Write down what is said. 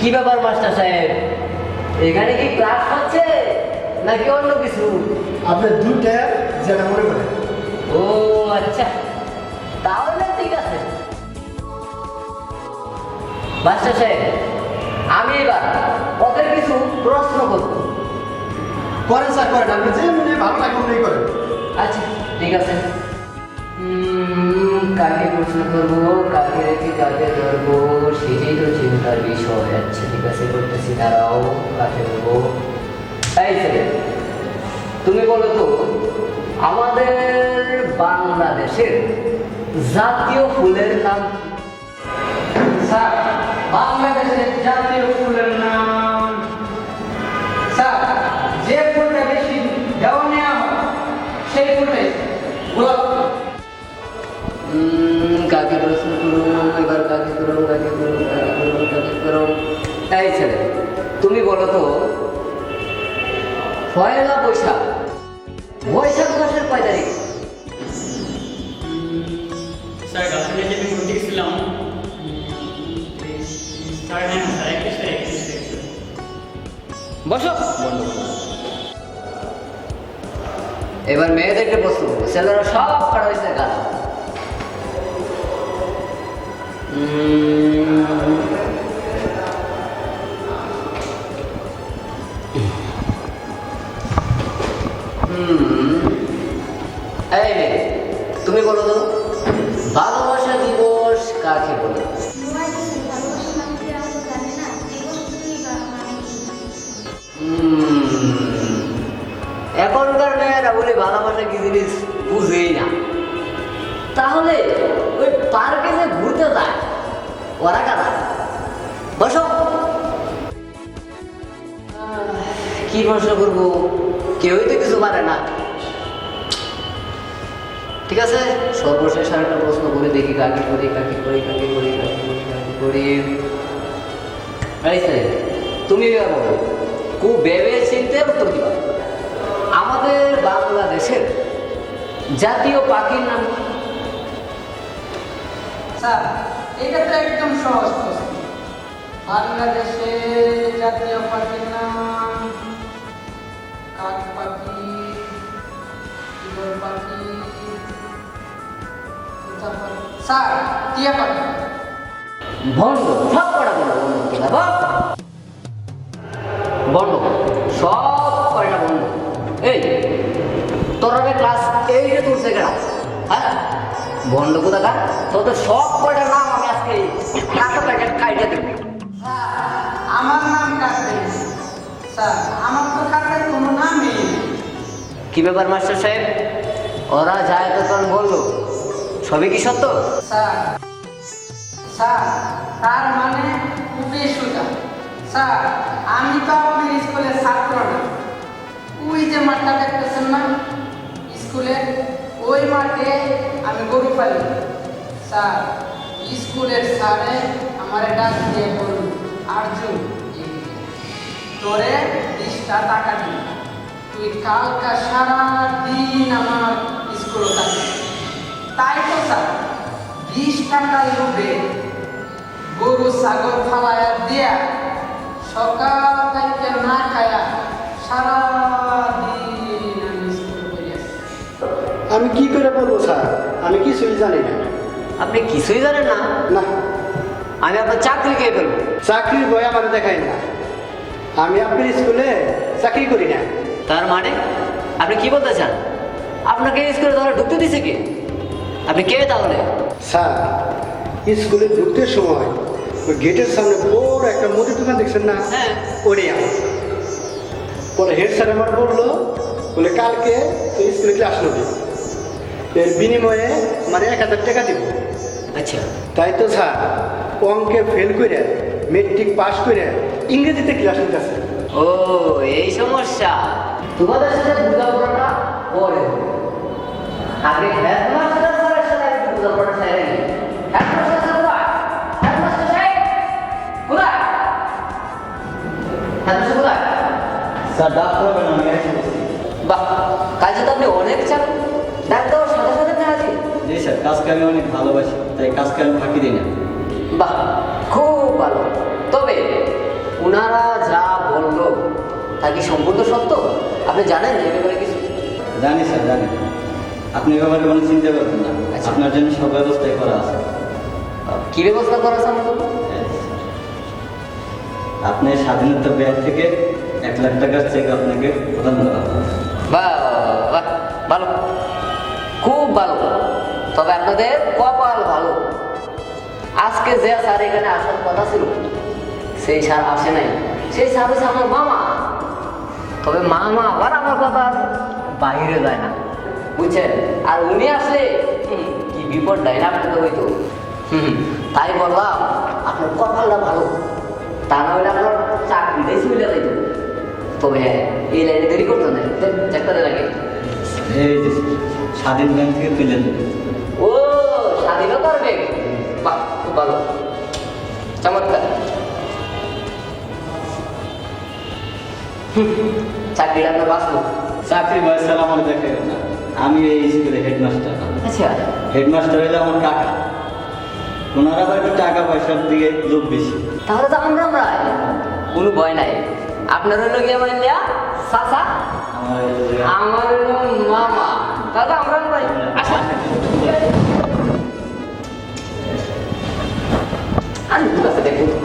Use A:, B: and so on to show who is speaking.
A: কি ব্যাপার মাস্টার সাহেব? এখানে কি ক্লাস হচ্ছে? নাকি অন্য কিছু?
B: আপনার দুইটা যেটা মনে করেন।
A: ও আচ্ছা। তাহলে ঠিক আছে। মাস্টার সাহেব আমি এবার ওদের কিছু প্রশ্ন করব।
B: করেন স্যার করেন। আপনি যে ভালো লাগে মনে করেন।
A: আচ্ছা ঠিক আছে। কাকে প্রশ্ন করব? কাকে রেখে কাকে ধরবো? সেটাই তো চিন্তার বিষয় আচ্ছা ঠিক আছে? করতেছি দাঁড়াও কাকে ধরবো? এই ছেলে তুমি বলো তো আমাদের বাংলাদেশের জাতীয় ফুলের নাম?
C: স্যার বাংলাদেশের জাতীয় ফুলের নাম। স্যার যে ফুলটা বেশি দেওয়া নেওয়া সেই গোলাপ। ফুল।
A: উম, কাকে প্রশ্ন করুন এবার কাকে করুন কাকে করুন কাকে করুন কাকে করুন এই ছেলে তুমি বলো তো পয়লা বৈশাখ বৈশাখ মাসের কয় তারিখ?
D: স্যার গাছটা যেদিন ঘুরতে গেছিলাম স্যার হ্যাঁ স্যার একত্রিশ তারিখ একত্রিশ তারিখ স্যার।
A: বসো। এবার মেয়েদেরকে প্রশ্ন করব ছেলেরা সব কাটা হয়েছে মেয়ে, তুমি বলো তো, ভালোবাসা দিবস কাকে বলে? এখনকার মেয়েরা বলে ভালোবাসা কি জিনিস বুঝেই না। তাহলে ওই পার্কে যে ঘুরতে যায় কি প্রশ্ন করব? কেউই তো কিছু পারে না। ঠিক আছে? সর্বশেষ প্রশ্ন করে দেখি কাকে করি কাকে করি কাকে করি কাকে করি কাকে করি। তুমি খুব ভেবে চিনতে উত্তর দিবা। আমাদের বাংলাদেশের জাতীয় পাখির নাম
C: স্যার এটা তো একদম সহজ প্রশ্ন। বাংলাদেশের জাতীয় পাখির নাম কাক পাখি ইগল পাখি স্যার, টিয়া পাখি।
A: ভণ্ড সব কটা বন্ধ বন্ধ সব কয়টা বন্ধ। এই, তোরা ক্লাস এইটে তুলছে কেনা হ্যাঁ? বন্ধ কোথা কার তোদের সব কয়টা নাম আমি আজকে কাকা প্যাকেট খাইতে দেবো।
C: আমার নাম কাকে স্যার আমার তো কাকের কোনো নামই নেই।
A: কি ব্যাপার মাস্টার সাহেব? ওরা যায় তো তখন বলল সবই কি সত্য?
C: স্যার স্যার তার মানে খুবই সোজা। স্যার আমি তো আপনার স্কুলের ছাত্র না। ওই যে মাঠটা দেখতেছেন না স্কুলে ওই মাঠে আমি গরু পালি। স্যার, স্কুলের স্যারে আমার ডাক দিয়ে বলল আর্জুন। তোরে বিশটা টাকা দিই তুই কালকা সারা দিন আমার স্কুলে থাকিস তাই তো, স্যার, বিশ টাকার লোভে গরু, ছাগল খাওয়ায়া দিয়া সকাল থেকে না খায়া সারা আমি
B: কি করে বলব স্যার? আমি কিছুই জানি না।
A: আপনি কিছুই জানেন না?
B: না।
A: আমি আপনার চাকরি খেয়ে ফেলব
B: চাকরির বই আমার দেখাই না। আমি আপনার স্কুলে চাকরি করি না।
A: তার মানে? আপনি কি বলতে চান? আপনাকে স্কুলে ধরে ঢুকতে দিছে কি? আপনি কে তাহলে?
B: স্যার স্কুলে ঢুকতে সময় ওই গেটের সামনে বড় একটা মুদির দোকান দেখছেন না?
A: হ্যাঁ।
B: ওরে পরে হেড স্যার আমার বলল বলে কালকে তুই স্কুলে ক্লাস নেবি। এর বিনিময়ে মানে এক হাজার টাকা দিব।
A: আচ্ছা।
B: তাই তো স্যার অঙ্কে ফেল করে মেট্রিক পাস করে ইংরেজিতে ক্লাস নিতেছে।
A: ও এই সমস্যা। তোমাদের সাথে বোঝাপড়াটা পরে হবে। আগে হেডমাস্টার স্যারের সাথে একটু বোঝাপড়া সেরে নিই। হেডমাস্টার স্যার কোথায় হেডমাস্টার সাহেব কোথায় হেডমাস্টার কোথায়
E: স্যার ডাক্তার হবে না আমি এসে বসছি।
A: বাহ কাজে তো আপনি অনেক চান
E: কাজকে আমি অনেক ভালোবাসি তাই কাজকে আমি ফাঁকি দিই না।
A: বাহ খুব ভালো। তবে ওনারা যা বলল তা কি সম্পূর্ণ সত্য? আপনি জানেন এ ব্যাপারে কিছু?
E: জানি স্যার জানি। আপনি এ ব্যাপারে কোনো চিন্তা করবেন না।
A: আচ্ছা।
E: আপনার জন্য সব ব্যবস্থাই করা আছে।
A: কি ব্যবস্থা করা আছে আমার জন্য?
E: আপনি স্বাধীনতা ব্যাংক থেকে এক লাখ টাকার চেক আপনাকে প্রদান করা হবে।
A: তবে আপনাদের কপাল ভালো। আজকে যে স্যার এখানে আসার কথা ছিল সেই স্যার আসে নাই। সেই স্যার হচ্ছে আমার মামা। তবে মামা আবার আমার কথা বাইরে যায় না। বুঝছেন? আর উনি আসলে কি বিপদ ডাইনা আপনাদের হইতো হুম, তাই বললাম আপনার কপালটা ভালো। তা না হলে আপনার চাকরিটাই চলে যাইতো তবে হ্যাঁ এই লাইনে দেরি করতে না। চেকটা লাগে
E: এই স্বাধীন ব্যাংক থেকে তুলে দেবে
A: বাহ খুব ভালো। চমৎকার। চাকরি আপনার বাঁচবো।
E: চাকরি বয়স সালাম দেখে আমি এই স্কুলে হেডমাস্টার
A: আচ্ছা।
E: হেডমাস্টার হইলে আমার কাকা। ওনারা হয়তো টাকা পয়সার দিকে লোভ বেশি।
A: তাহলে তো আমরা আমরা কোনো ভয় নাই। আপনার হলো গিয়ে আমার নেয়া সাসা
E: আমার মামা। তাহলে
A: আমরা আমরা আসা আচ্ছা। 안 눌렀어 내 모든